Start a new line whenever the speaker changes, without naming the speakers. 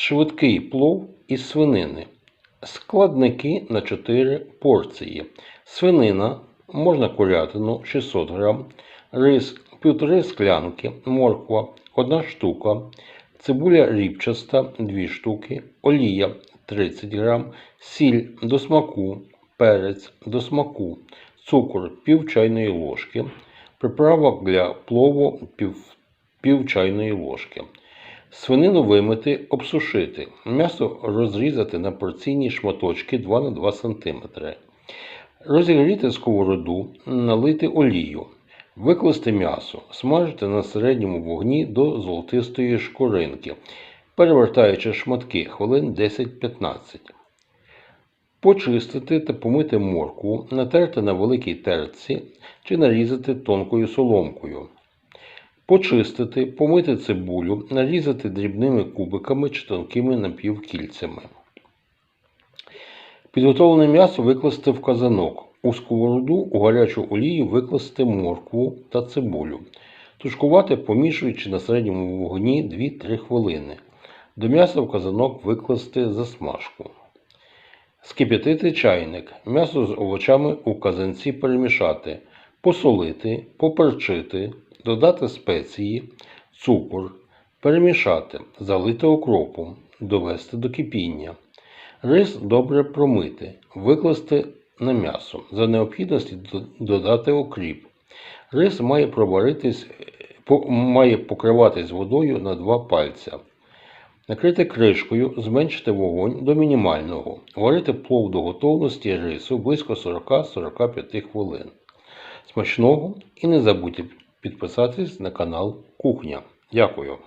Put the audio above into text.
Швидкий плов із свинини. Складники на 4 порції. Свинина, можна курятину 600 г, рис 1,5 склянки, морква 1 штука, цибуля рібчаста 2 штуки, олія 30 г, сіль до смаку, перець до смаку, цукор пів чайної ложки, приправок для плову пів, пів чайної ложки. Свинину вимити, обсушити. М'ясо розрізати на порційні шматочки 2 на 2 см. Розігріти сковороду, налити олію. Викласти м'ясо, смажити на середньому вогні до золотистої шкуринки, перевертаючи шматки хвилин 10-15. Почистити та помити моркву, натерти на великій терці чи нарізати тонкою соломкою. Почистити, помити цибулю, нарізати дрібними кубиками чи тонкими напівкільцями. Підготовлене м'ясо викласти в казанок. У сковороду у гарячу олію викласти моркву та цибулю. Тушкувати, помішуючи на середньому вогні 2-3 хвилини. До м'яса в казанок викласти засмажку. Скип'ятити чайник. М'ясо з овочами у казанці перемішати, посолити, поперчити, додати спеції, цукор, перемішати, залити окропом, довести до кипіння. Рис добре промити, викласти на м'ясо. За необхідності додати окріп. Рис має має покриватись водою на 2 пальця. Накрити кришкою, зменшити вогонь до мінімального. Варити плов до готовності рису близько 40-45 хвилин. Смачного і не забудьте підписатись на канал Кухня. Дякую.